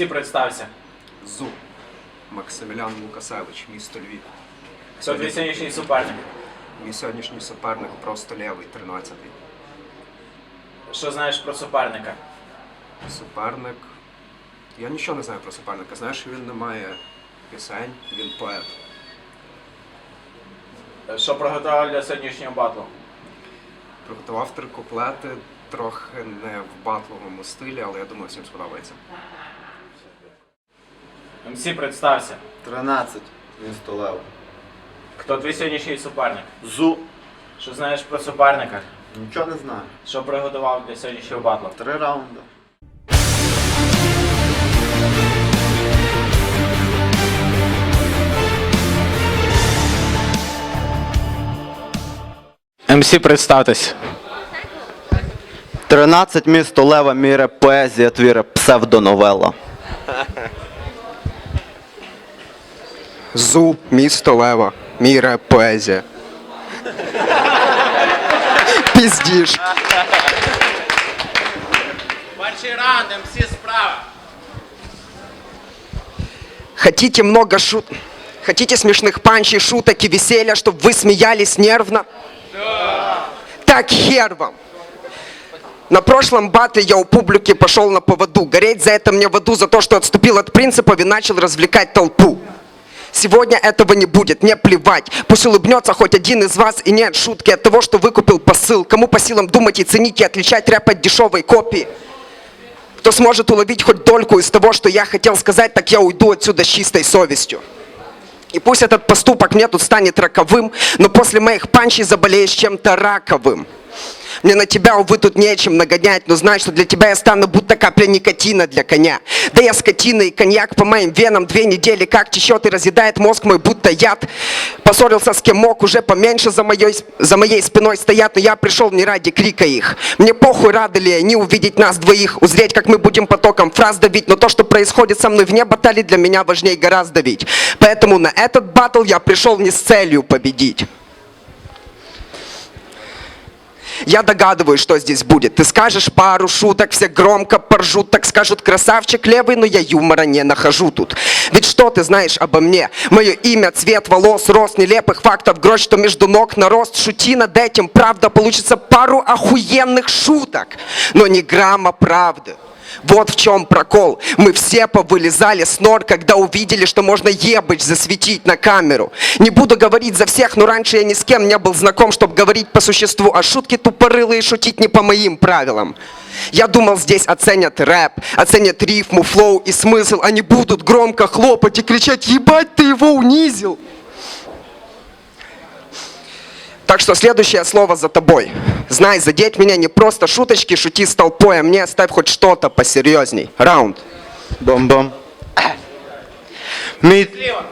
Ти представся. Зу. Максимілян Лукасевич, місто Львів. Хто твій сьогоднішній суперник? Мій сьогоднішній суперник просто лівий, 13-й. Що знаєш про суперника? Суперник. Я нічого не знаю про суперника. Знаєш, він не має пісень, він поет. Що приготував для сьогоднішнього батлу? Приготував три куплети, трохи не в батловому стилі, але я думаю, всім сподобається. МС представся. 13. Місто Лево. Хто твій сьогоднішній суперник? Зу. Що знаєш про суперника? Нічого не знаю. Що приготував для сьогоднішнього батлу? Три раунди. МС представтесь. 13 місто Лева, міре поезія, твіре псевдоновела. Зу, місто Лева, мій реп поезія. Піздіш. Перший раунд, МС справа. Хотите много шут... Хотите смешных панчей, шуток и веселья, чтобы вы смеялись нервно? Так хер вам! На прошлом батле я у публики пошел на поводу. Гореть за это мне в аду, за то, что отступил от принципов и начал развлекать толпу. Сегодня этого не будет, мне плевать. Пусть улыбнется хоть один из вас и нет шутки от того, что выкупил посыл. Кому по силам думать и ценить и отличать рэп от дешевой копии? Кто сможет уловить хоть дольку из того, что я хотел сказать, так я уйду отсюда с чистой совестью. И пусть этот поступок мне тут станет роковым, но после моих панчей заболеешь чем-то раковым. Мне на тебя, увы, тут нечем нагонять, но знай, что для тебя я стану будто капля никотина для коня. Да я скотина и коньяк по моим венам две недели как течет и разъедает мозг мой будто яд. Поссорился с кем мог, уже поменьше за моей, за моей спиной стоят, но я пришел не ради крика их. Мне похуй, рады ли они увидеть нас двоих, узреть, как мы будем потоком фраз давить, но то, что происходит со мной вне баталий, для меня важнее гораздо ведь. Поэтому на этот батл я пришел не с целью победить. Я догадываюсь, что здесь будет. Ты скажешь пару шуток, все громко поржут, так скажут красавчик левый, но я юмора не нахожу тут. Ведь что ты знаешь обо мне? Мое имя, цвет волос, рост нелепых фактов, грош, что между ног на рост. Шути над этим, правда, получится пару охуенных шуток, но не грамма правды. Вот в чем прокол. Мы все повылезали с нор, когда увидели, что можно ебать засветить на камеру. Не буду говорить за всех, но раньше я ни с кем не был знаком, чтобы говорить по существу, а шутки тупорылые шутить не по моим правилам. Я думал, здесь оценят рэп, оценят рифму, флоу и смысл. Они будут громко хлопать и кричать «Ебать, ты его унизил!» Так что следующее слово за тобой. Знай, задеть меня не просто шуточки, шути с толпой, а мне оставь хоть что-то посерьезней. Раунд. Бом-бом. Мій...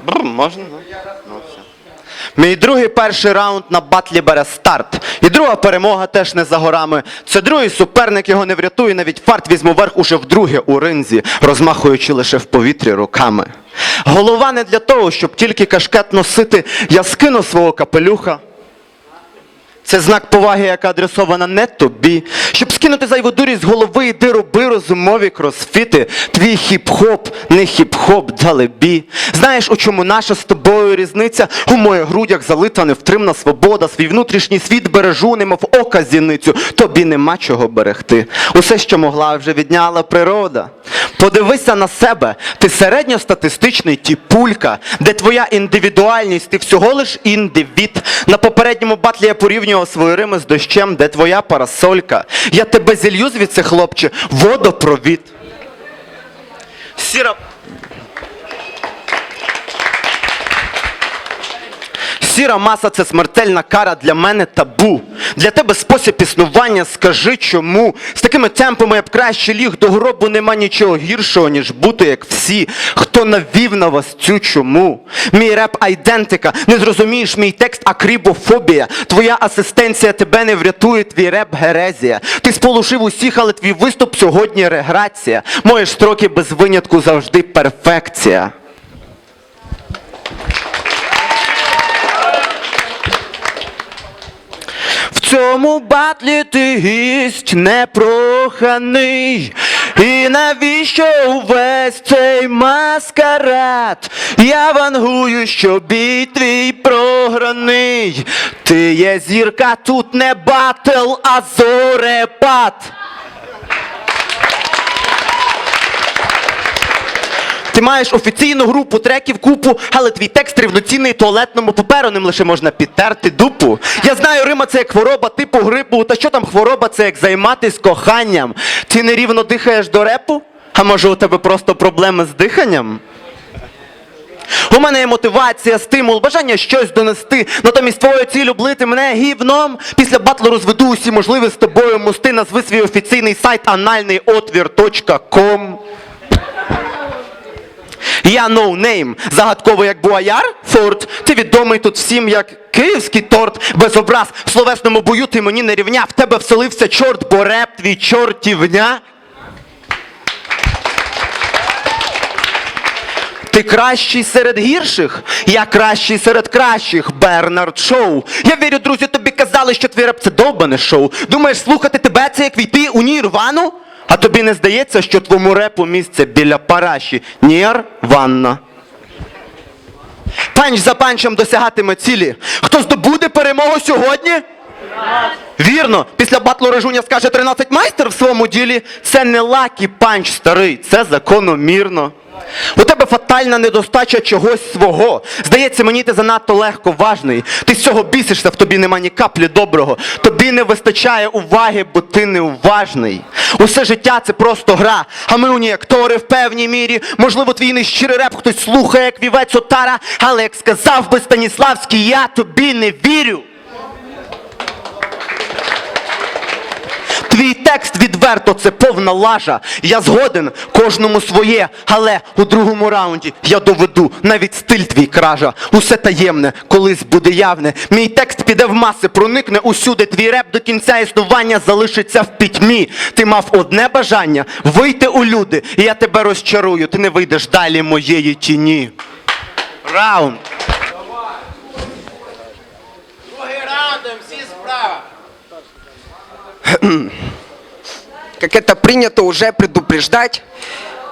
Брр, можна? Ну, ну, все. Мій другий перший раунд на батлі бере старт. І друга перемога теж не за горами. Це другий суперник його не врятує, навіть фарт візьму верх уже вдруге у ринзі, розмахуючи лише в повітрі руками. Голова не для того, щоб тільки кашкет носити, я скину свого капелюха. Це знак поваги, яка адресована не тобі. Щоб скинути зайву дурість з голови, іди роби розумові кросфіти. Твій хіп-хоп, не хіп-хоп, далебі. Знаєш, у чому наша з тобою різниця? У моїх грудях залита невтримна свобода. Свій внутрішній світ бережу, немов ока зіницю. Тобі нема чого берегти. Усе, що могла, вже відняла природа. Подивися на себе, ти середньостатистичний тіпулька, де твоя індивідуальність, ти всього лиш індивід. На попередньому батлі я порівнював свої рими з дощем, де твоя парасолька. Я тебе зілью звідси, хлопче, водопровід. Сіра. Сіра маса це смертельна кара для мене табу. Для тебе спосіб існування, скажи чому. З такими темпами я б краще ліг до гробу нема нічого гіршого, ніж бути як всі, хто навів на вас цю чому. Мій реп айдентика, не зрозумієш мій текст, а крібофобія. Твоя асистенція тебе не врятує, твій реп герезія. Ти сполучив усіх, але твій виступ сьогодні реграція. Мої строки без винятку завжди перфекція. В цьому батлі ти гість непроханий. І навіщо увесь цей маскарад? Я вангую, що бій твій програний. Ти є зірка, тут не батл, а зорепад. Ти маєш офіційну групу треків купу, але твій текст рівноцінний туалетному паперу, ним лише можна підтерти дупу. Я знаю, Рима це як хвороба типу грипу. Та що там хвороба, це як займатись коханням. Ти нерівно дихаєш до репу? А може у тебе просто проблеми з диханням? У мене є мотивація, стимул, бажання щось донести. Натомість твою ціль облити мене гівном. Після батлу розведу усі можливі з тобою мости. Назви свій офіційний сайт анальнийотвір.com. Я ноунейм, загадковий як Буаяр, Форд. Ти відомий тут всім як київський торт. Без образ в словесному бою ти мені не рівняв. В тебе вселився чорт, бо реп твій чортівня. Ти кращий серед гірших, я кращий серед кращих, Бернард Шоу. Я вірю, друзі, тобі казали, що твій реп це довбане шоу. Думаєш, слухати тебе це як війти у нірвану? А тобі не здається, що твому репу місце біля параші Нір ванна. Панч за панчем досягатиме цілі. Хто здобуде перемогу сьогодні? Вірно, після батлу Режуня скаже 13 майстер в своєму ділі. Це не лакі панч старий, це закономірно. У тебе фатальна недостача чогось свого. Здається, мені ти занадто легко важний. Ти з цього бісишся, в тобі нема ні каплі доброго. Тобі не вистачає уваги, бо ти неуважний. Усе життя це просто гра, а ми у ній актори в певній мірі. Можливо, твій нещирий реп хтось слухає, як вівець отара, але як сказав би Станіславський, я тобі не вірю. Твій текст відверто це повна лажа. Я згоден кожному своє, але у другому раунді я доведу навіть стиль твій кража. Усе таємне, колись буде явне. Мій текст піде в маси, проникне усюди. Твій реп до кінця існування залишиться в пітьмі. Ти мав одне бажання вийти у люди, і я тебе розчарую. Ти не вийдеш далі моєї тіні. Раунд. Другий раунд, МС справа. Как это принято уже предупреждать,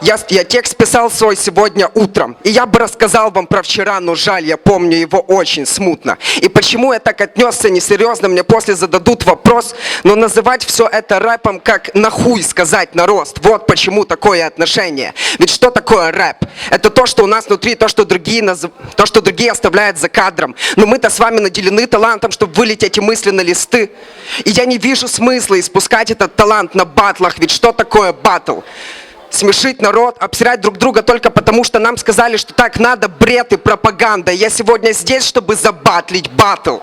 я, я текст писал свой сегодня утром. И я бы рассказал вам про вчера, но жаль, я помню его очень смутно. И почему я так отнесся несерьезно, мне после зададут вопрос. Но называть все это рэпом, как нахуй сказать на рост. Вот почему такое отношение. Ведь что такое рэп? Это то, что у нас внутри, то, что другие, наз... то, что другие оставляют за кадром. Но мы-то с вами наделены талантом, чтобы вылить эти мысли на листы. И я не вижу смысла испускать этот талант на батлах. Ведь что такое батл? Смешить народ, обсирать друг друга только потому, что нам сказали, что так надо, бред и пропаганда. Я сегодня здесь, чтобы забатлить батл.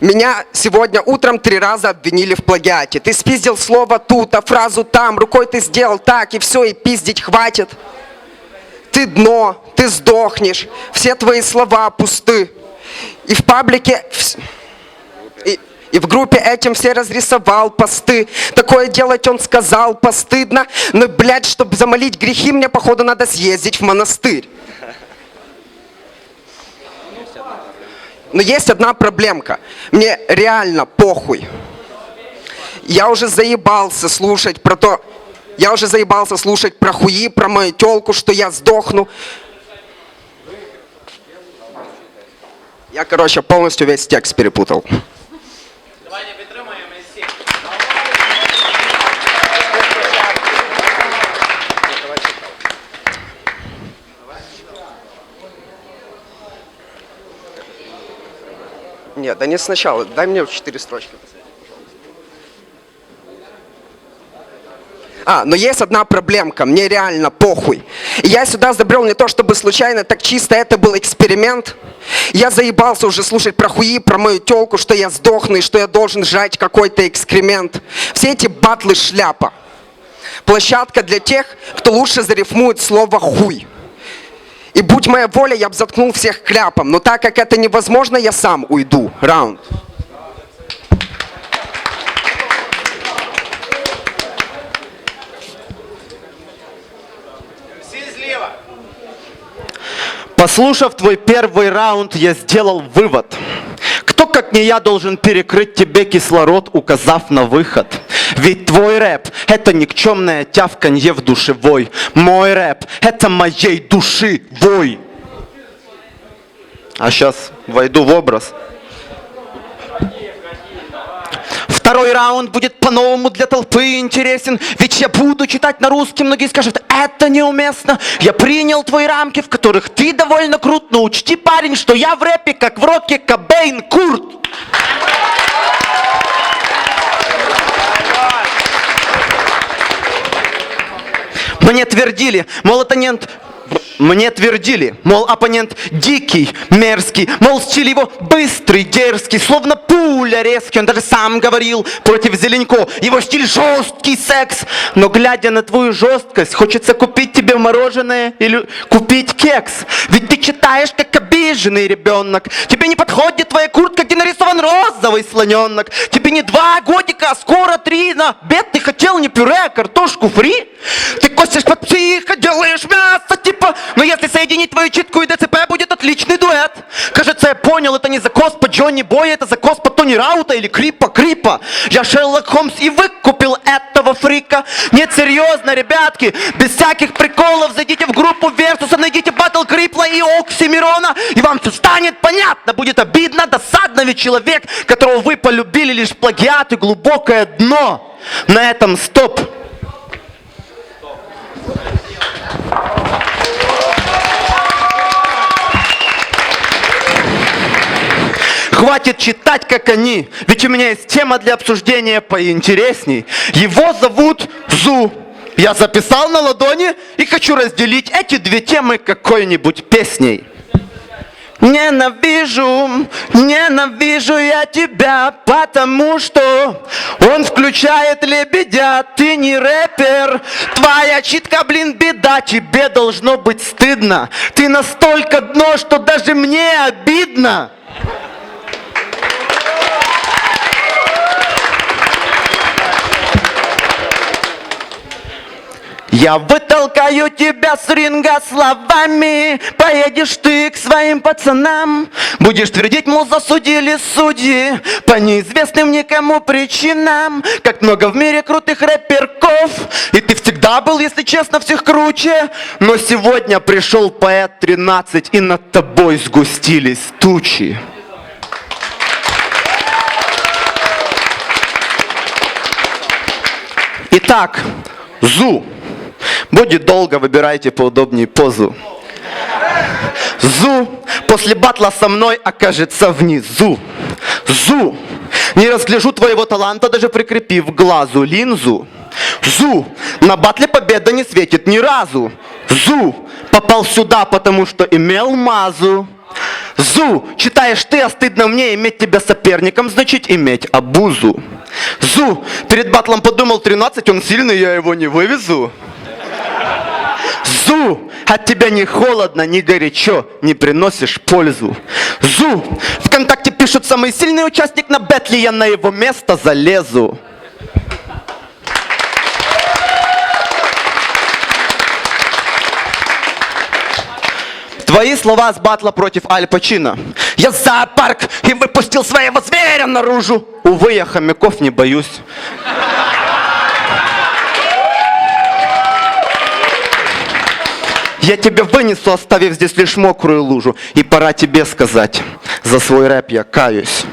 Меня сегодня утром три раза обвинили в плагиате. Ты спиздил слово тут, а фразу там, рукой ты сделал так, и все, и пиздить хватит. Ты дно, ты сдохнешь, все твои слова пусты. И в паблике... и в группе этим все разрисовал посты. Такое делать он сказал постыдно. Но, блядь, чтобы замолить грехи, мне, походу, надо съездить в монастырь. Но есть одна проблемка. Мне реально похуй. Я уже заебался слушать про то... Я уже заебался слушать про хуи, про мою телку, что я сдохну. Я, короче, полностью весь текст перепутал. Нет, да не сначала. Дай мне четыре строчки. А, но есть одна проблемка, мне реально похуй. Я сюда забрел не то чтобы случайно, так чисто это был эксперимент. Я заебался уже слушать про хуи, про мою телку, что я сдохну и что я должен жать какой-то экскремент. Все эти батлы шляпа. Площадка для тех, кто лучше зарифмует слово хуй. И будь моя воля, я бы заткнул всех кляпом. Но так как это невозможно, я сам уйду. Раунд. Послушав твой первый раунд, я сделал вывод. Как не я, должен перекрыть тебе кислород, указав на выход? Ведь твой рэп — это никчемное тявканье в душевой. Мой рэп — это моей души вой. А сейчас войду в образ. Второй раунд будет по-новому для толпы интересен, ведь я буду читать на русском, многие скажут, это неуместно. Я принял твои рамки, в которых ты довольно крут, но учти, парень, что я в рэпе, как в роке Кобейн Курт. Мне твердили, мол, оппонент... Мне твердили, мол, оппонент дикий, мерзкий, мол, стиль его быстрый, дерзкий, словно пуля резкий. Он даже сам говорил против Зеленько, его стиль жесткий секс. Но глядя на твою жесткость, хочется купить тебе мороженое или купить кекс. Ведь ты читаешь, как обиженный ребенок. Тебе не подходит твоя куртка, где нарисован розовый слоненок. Тебе не два годика, а скоро три. На обед ты хотел не пюре, а картошку фри. Ты косишь под психо, делаешь мясо, типа. Но если соединить твою читку и ДЦП, будет отличный дуэт. Кажется, я понял, это не закос по Джонни Боя, это закос по Тони Раута или Крипа Крипа. Я Шерлок Холмс и выкупил этого фрика. Нет, серьезно, ребятки, без всяких приколов зайдите в группу Версуса, найдите Батл Крипла и Оксимирона, и вам все станет понятно. Будет обидно, досадно, ведь человек, которого вы полюбили, лишь плагиат и глубокое дно. На этом стоп. Хватит читать, как они, ведь у меня есть тема для обсуждения поинтересней. Его зовут Зу. Я записал на ладони и хочу разделить эти две темы какой-нибудь песней. Ненавижу, ненавижу я тебя, потому что он включает лебедя, ты не рэпер. Твоя читка, блин, беда, тебе должно быть стыдно. Ты настолько дно, что даже мне обидно. Я вытолкаю тебя с ринга словами. Поедешь ты к своим пацанам. Будешь твердить, мол, засудили судьи. По неизвестным никому причинам. Как много в мире крутых рэперков. И ты всегда был, если честно, всех круче. Но сегодня пришел поэт 13 И над тобой сгустились тучи. Итак, Зу. Будет долго, выбирайте поудобнее позу. Зу после батла со мной окажется внизу. Зу, не разгляжу твоего таланта, даже прикрепив глазу линзу. Зу, на батле победа не светит ни разу. Зу, попал сюда, потому что имел мазу. Зу, читаешь ты, а стыдно мне иметь тебя соперником, значит иметь обузу. Зу, перед батлом подумал 13, он сильный, я его не вывезу. Зу, от тебя не холодно, не горячо, не приносишь пользу. Зу, ВКонтакте пишут самый сильный участник на бэтле, я на его место залезу. Твои слова с батла против Аль Пачино. Я зоопарк и выпустил своего зверя наружу. Увы, я хомяков не боюсь. Я тебя вынесу, оставив здесь лишь мокрую лужу. И пора тебе сказать, за свой рэп я каюсь.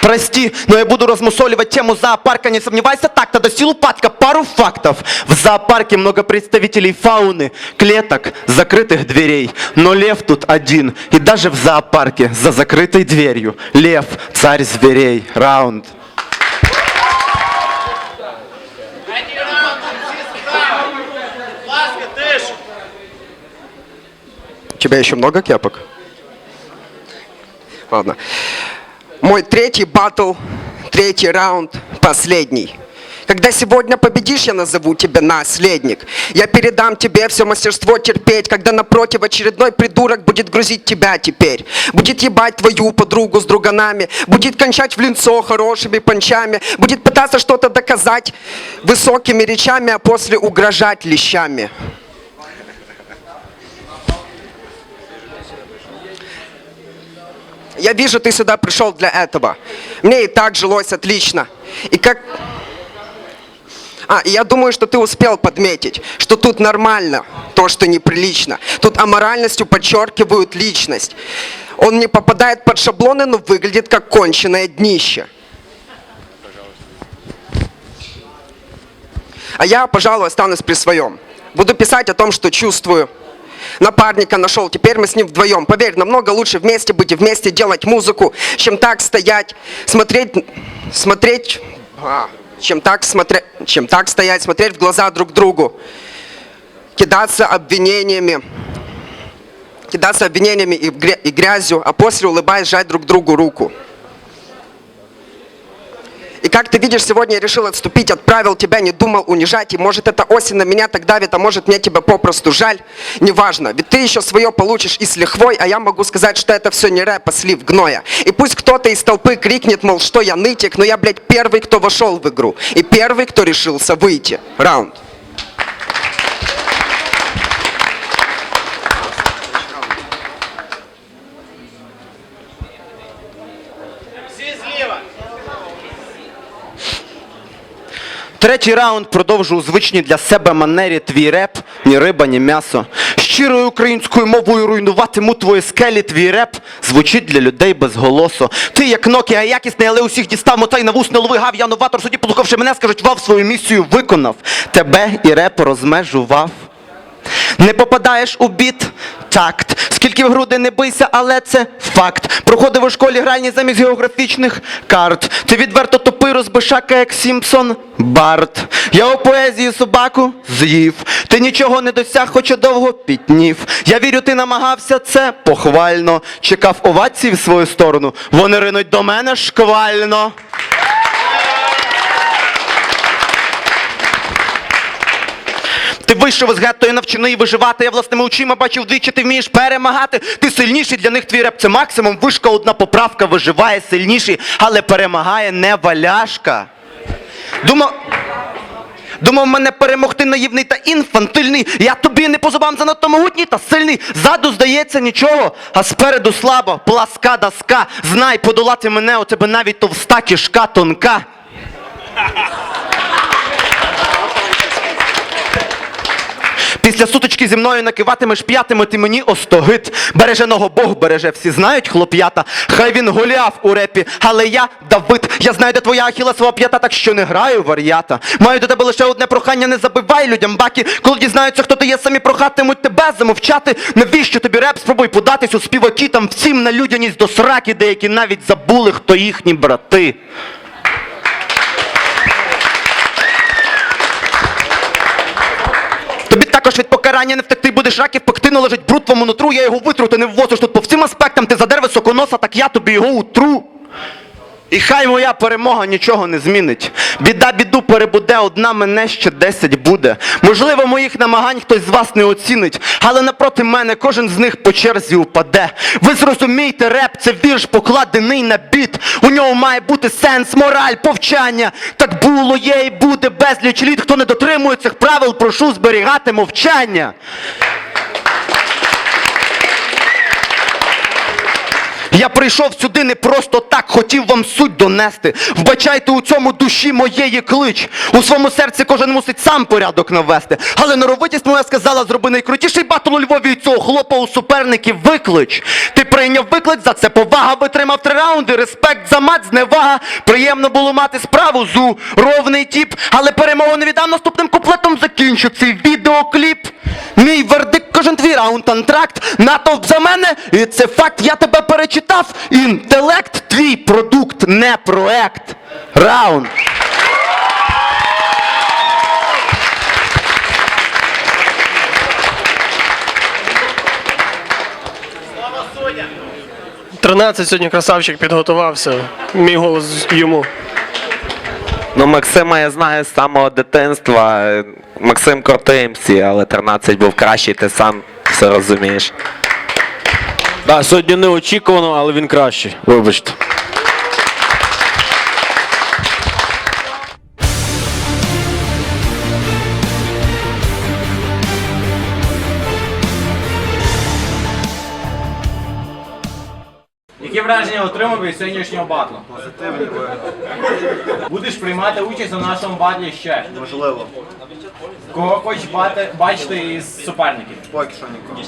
Прости, но я буду размусоливать тему зоопарка, не сомневайся так, тогда силу падка, пару фактов. В зоопарке много представителей фауны, клеток, закрытых дверей. Но лев тут один, и даже в зоопарке, за закрытой дверью. Лев, царь зверей, раунд. У тебя еще много кепок? Ладно. Мой третий батл, третий раунд, последний. Когда сегодня победишь, я назову тебя наследник. Я передам тебе все мастерство терпеть, когда напротив очередной придурок будет грузить тебя теперь. Будет ебать твою подругу с друганами, будет кончать в линцо хорошими панчами, будет пытаться что-то доказать высокими речами, а после угрожать лещами. Я вижу, ты сюда пришел для этого. Мне и так жилось отлично. И как... А, и я думаю, что ты успел подметить, что тут нормально то, что неприлично. Тут аморальностью подчеркивают личность. Он не попадает под шаблоны, но выглядит как конченое днище. А я, пожалуй, останусь при своем. Буду писать о том, что чувствую. Напарника нашел, теперь мы с ним вдвоем. Поверь, намного лучше вместе быть и вместе делать музыку, чем так стоять, смотреть, смотреть, а, чем так смотреть, чем так стоять, смотреть в глаза друг другу, кидаться обвинениями, кидаться обвинениями и, гря- и грязью, а после улыбаясь жать друг другу руку. И как ты видишь, сегодня я решил отступить, отправил тебя, не думал унижать. И может эта осень на меня так давит, а может мне тебя попросту жаль. Неважно, ведь ты еще свое получишь и с лихвой, а я могу сказать, что это все не рэп, а слив гноя. И пусть кто-то из толпы крикнет, мол, что я нытик, но я, блядь, первый, кто вошел в игру. И первый, кто решился выйти. Раунд. Третій раунд продовжу у звичній для себе манері твій реп, ні риба, ні м'ясо. Щирою українською мовою руйнуватиму твої скелі, твій реп звучить для людей без голосу. Ти як Nokia якісний, але усіх дістав, мотай на вус не лови гав, новатор, суді послухавши мене, скажуть, вав свою місію виконав. Тебе і реп розмежував. Не попадаєш у біт, такт. Скільки в груди не бийся, але це факт. Проходив у школі гральні замість географічних карт. Ти відверто тупий розбишака, як Сімпсон Барт. Я у поезії собаку з'їв. Ти нічого не досяг, хоча довго пітнів. Я вірю, ти намагався це похвально. Чекав овацій в свою сторону. Вони ринуть до мене шквально. Ти вийшов із гетто і навчений виживати. Я власними очима бачив двічі, ти вмієш перемагати. Ти сильніший для них твій реп це максимум. Вишка одна поправка виживає сильніший, але перемагає не валяшка. Думав. Думав мене перемогти наївний та інфантильний. Я тобі не по зубам занадто могутній та сильний. Ззаду здається нічого, а спереду слабо, пласка доска. Знай, подолати мене, у тебе навіть товста кішка тонка. Після сутички зі мною накиватимеш п'ятими, ти мені остогид. Береженого Бог береже, всі знають хлоп'ята. Хай він гуляв у репі, але я Давид. Я знаю, де твоя ахілесова п'ята, так що не граю вар'ята. Маю до тебе лише одне прохання, не забивай людям баки. Коли дізнаються, хто ти є, самі прохатимуть тебе замовчати. Навіщо тобі реп? Спробуй податись у співаки, там всім на людяність до сраки, деякі навіть забули, хто їхні брати. Також від покарання не втекти, будеш раків пекти, не лежить бруд твому нутру, я його витру, ти не ввозиш тут по всім аспектам, ти задер високоноса, так я тобі його утру. І хай моя перемога нічого не змінить. Біда біду перебуде, одна мене ще десять буде. Можливо, моїх намагань хтось з вас не оцінить, але напроти мене кожен з них по черзі упаде. Ви зрозумійте, реп це вірш покладений на біт. У ньому має бути сенс, мораль, повчання. Так було, є і буде безліч літ. Хто не дотримує цих правил, прошу зберігати мовчання. Я прийшов сюди не просто так, хотів вам суть донести. Вбачайте у цьому душі моєї клич. У своєму серці кожен мусить сам порядок навести. Але норовитість моя сказала, зроби найкрутіший батл у Львові і цього хлопа у суперників виклич. Ти прийняв виклик, за це повага, витримав три раунди, респект за мат, зневага. Приємно було мати справу зу, ровний тіп, але перемогу не віддам наступним куплетом закінчу цей відеокліп. Мій вердикт, кожен твій раунд антракт, натовп за мене, і це факт, я тебе перечитав. Інтелект, твій продукт, не проект. Раунд. Суддя. 13 сьогодні красавчик підготувався. Мій голос йому. Ну, Максима я знаю з самого дитинства. Максим крутий МС, але 13 був кращий, ти сам все розумієш. Да, сьогодні неочікувано, але він кращий. Вибачте. Враження отримав від сьогоднішнього батла? Позитивні ви. Будеш приймати участь у нашому батлі ще. Можливо. Кого хочеш бати- бачити із суперників? Поки що нікого.